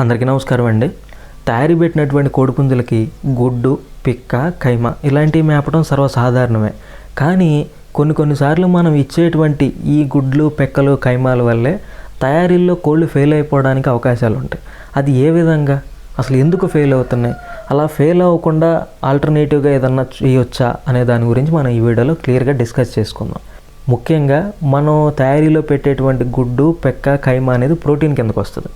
అందరికీ నమస్కారం అండి. తయారీ పెట్టినటువంటి కోడిపుంజులకి గుడ్డు పిక్క కైమ ఇలాంటివి మేపడం సర్వసాధారణమే. కానీ కొన్ని కొన్నిసార్లు మనం ఇచ్చేటువంటి ఈ గుడ్లు పెక్కలు కైమాల వల్లే తయారీల్లో కోళ్ళు ఫెయిల్ అయిపోవడానికి అవకాశాలు ఉంటాయి. అది ఏ విధంగా? అసలు ఎందుకు ఫెయిల్ అవుతున్నాయి? అలా ఫెయిల్ అవ్వకుండా ఆల్టర్నేటివ్గా ఏదన్నా చేయొచ్చా అనే దాని గురించి మనం ఈ వీడియోలో క్లియర్గా డిస్కస్ చేసుకుందాం. ముఖ్యంగా మనం తయారీలో పెట్టేటువంటి గుడ్డు పెక్క కైమ అనేది ప్రోటీన్ కిందకు వస్తుంది.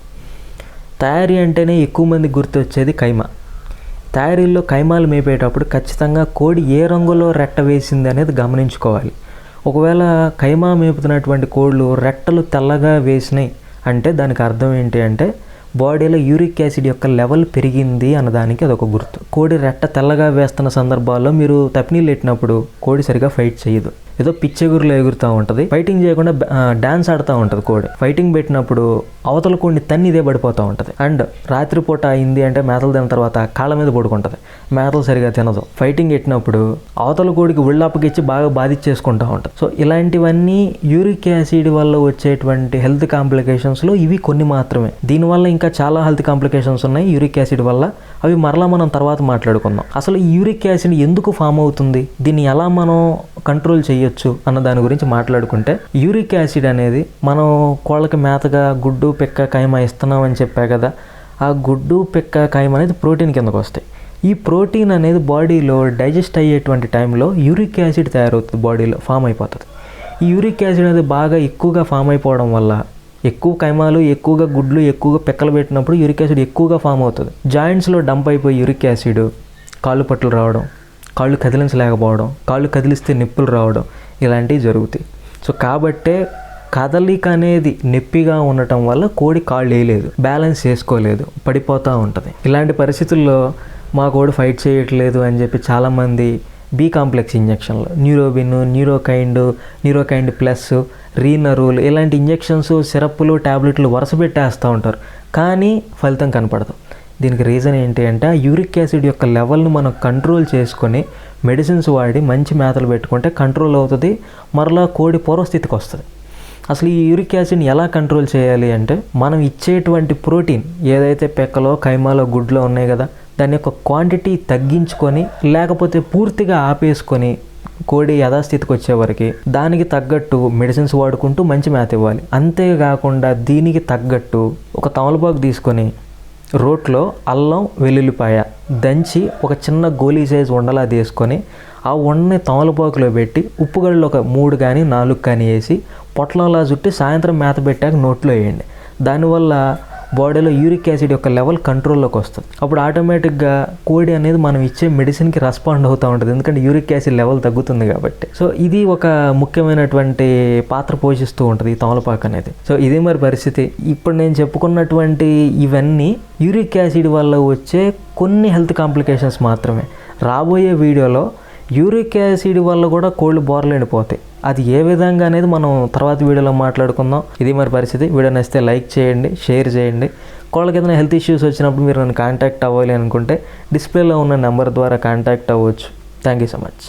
తయారీ అంటేనే ఎక్కువ మంది గుర్తొచ్చేది కైమ. తయారీల్లో కైమాలు మేపేటప్పుడు ఖచ్చితంగా కోడి ఏ రంగులో రెట్ట వేసింది అనేది గమనించుకోవాలి. ఒకవేళ కైమా మేపుతున్నటువంటి కోళ్ళు రెట్టలు తెల్లగా వేసినాయి అంటే దానికి అర్థం ఏంటి అంటే బాడీలో యూరిక్ యాసిడ్ యొక్క లెవెల్ పెరిగింది అన్నదానికి అదొక గుర్తు. కోడి రెట్ట తెల్లగా వేస్తున్న సందర్భాల్లో మీరు తప్పినీళ్ళు పెట్టినప్పుడు కోడి సరిగా ఫైట్ చేయదు. ఏదో పిచ్చెగురులో ఎగురుతూ ఉంటుంది. ఫైటింగ్ చేయకుండా డాన్స్ ఆడుతూ ఉంటుంది కోడి. ఫైటింగ్ పెట్టినప్పుడు అవతల కోడిని తన్ని ఇదే పడిపోతూ ఉంటుంది. అండ్ రాత్రిపూట అయింది అంటే మేతలు తిన్న తర్వాత కాళ్ళ మీద పడుకుంటుంది. మేతలు సరిగా తినదు. ఫైటింగ్ పెట్టినప్పుడు అవతల కోడికి ఒళ్ళప్పగిచ్చి బాగా బాధించేసుకుంటూ ఉంటుంది. సో ఇలాంటివన్నీ యూరిక్ యాసిడ్ వల్ల వచ్చేటువంటి హెల్త్ కాంప్లికేషన్స్లో ఇవి కొన్ని మాత్రమే. దీనివల్ల ఇంకా చాలా హెల్త్ కాంప్లికేషన్స్ ఉన్నాయి. యూరిక్ యాసిడ్ వల్ల. అవి మరలా మనం తర్వాత మాట్లాడుకుందాం. అసలు ఈ యూరిక్ యాసిడ్ ఎందుకు ఫామ్ అవుతుంది? దీన్ని ఎలా మనం కంట్రోల్ చేయొచ్చు అన్న దాని గురించి మాట్లాడుకుంటే యూరిక్ యాసిడ్ అనేది మనం కోళ్ళకి మేతగా గుడ్డు పిక్క కైమ ఇస్తున్నాం అని చెప్పా కదా ఆ గుడ్డు పిక్క కైమ అనేది ప్రోటీన్ కిందకు వస్తాయి. ఈ ప్రోటీన్ అనేది బాడీలో డైజెస్ట్ అయ్యేటువంటి టైంలో యూరిక్ యాసిడ్ తయారవుతుంది బాడీలో ఫామ్ అయిపోతుంది. ఈ యూరిక్ యాసిడ్ అనేది బాగా ఎక్కువగా ఫామ్ అయిపోవడం వల్ల ఎక్కువ కైమాలు ఎక్కువగా గుడ్లు ఎక్కువగా పెక్కలు పెట్టినప్పుడు యూరిక్ యాసిడ్ ఎక్కువగా ఫామ్ అవుతుంది. జాయింట్స్లో డంప్ అయిపోయి యూరిక్ యాసిడ్ కాళ్ళు పట్లు రావడం కాళ్ళు కదిలించలేకపోవడం కాళ్ళు కదిలిస్తే నొప్పులు రావడం ఇలాంటివి జరుగుతాయి. సో కాబట్టే కదలిక అనేది నొప్పిగా ఉండటం వల్ల కోడి కాళ్ళు వేయలేదు బ్యాలెన్స్ చేసుకోలేదు పడిపోతూ ఉంటుంది. ఇలాంటి పరిస్థితుల్లో మా కోడి ఫైట్ చేయట్లేదు అని చెప్పి చాలామంది బీ కాంప్లెక్స్ ఇంజక్షన్లు న్యూరోబిన్ న్యూరోకైండ్ న్యూరోకైండ్ ప్లస్ రీనరూల్ ఇలాంటి ఇంజక్షన్స్ సిరప్లు ట్యాబ్లెట్లు వరుస పెట్టేస్తూ ఉంటారు. కానీ ఫలితం కనపడదు. దీనికి రీజన్ ఏంటి అంటే ఆ యూరిక్ యాసిడ్ యొక్క లెవెల్ను మనం కంట్రోల్ చేసుకొని మెడిసిన్స్ వాడి మంచి మేతలు పెట్టుకుంటే కంట్రోల్ అవుతుంది మరలా కోడి పూర్వస్థితికి వస్తుంది. అసలు ఈ యూరిక్ యాసిడ్ని ఎలా కంట్రోల్ చేయాలి అంటే మనం ఇచ్చేటువంటి ప్రోటీన్ ఏదైతే పెక్కలో కైమాలో గుడ్లో ఉన్నాయి కదా దాని యొక్క క్వాంటిటీ తగ్గించుకొని లేకపోతే పూర్తిగా ఆపేసుకొని కోడి యథాస్థితికి వచ్చేవరకు దానికి తగ్గట్టు మెడిసిన్స్ వాడుకుంటూ మంచి మేత ఇవ్వాలి. అంతేకాకుండా దీనికి తగ్గట్టు ఒక తమలపాకు తీసుకొని రోట్లో అల్లం వెల్లుల్లిపాయ దంచి ఒక చిన్న గోలీ సైజ్ ఉండలా తీసుకొని ఆ ఉండని తమలపాకులో పెట్టి ఉప్పుగడలు ఒక మూడు కానీ నాలుగు కానీ వేసి పొట్లంలా చుట్టి సాయంత్రం మేత పెట్టాక నోట్లో వేయండి. దానివల్ల బాడీలో యూరిక్ యాసిడ్ యొక్క లెవెల్ కంట్రోల్లోకి వస్తుంది. అప్పుడు ఆటోమేటిక్గా కోడి అనేది మనం ఇచ్చే మెడిసిన్కి రెస్పాండ్ అవుతూ ఉంటుంది. ఎందుకంటే యూరిక్ యాసిడ్ లెవెల్ తగ్గుతుంది కాబట్టి. సో ఇది ఒక ముఖ్యమైనటువంటి పాత్ర పోషిస్తూ ఉంటుంది ఈ తమలపాకు అనేది. సో ఇదే మరి పరిస్థితి. ఇప్పుడు నేను చెప్పుకున్నటువంటి ఇవన్నీ యూరిక్ యాసిడ్ వల్ల వచ్చే కొన్ని హెల్త్ కాంప్లికేషన్స్ మాత్రమే. రాబోయే వీడియోలో యూరిక్ యాసిడ్ వల్ల కూడా కోళ్ళు బోర్లేండిపోతాయి అది ఏ విధంగా అనేది మనం తర్వాత వీడియోలో మాట్లాడుకుందాం. ఇది మరి పరిస్థితి. వీడియో నచ్చితే లైక్ చేయండి షేర్ చేయండి. కోళ్ళకి ఏదైనా హెల్త్ ఇష్యూస్ వచ్చినప్పుడు మీరు నన్ను కాంటాక్ట్ అవ్వాలి అనుకుంటే డిస్ప్లేలో ఉన్న నెంబర్ ద్వారా కాంటాక్ట్ అవ్వచ్చు. Thank you so much.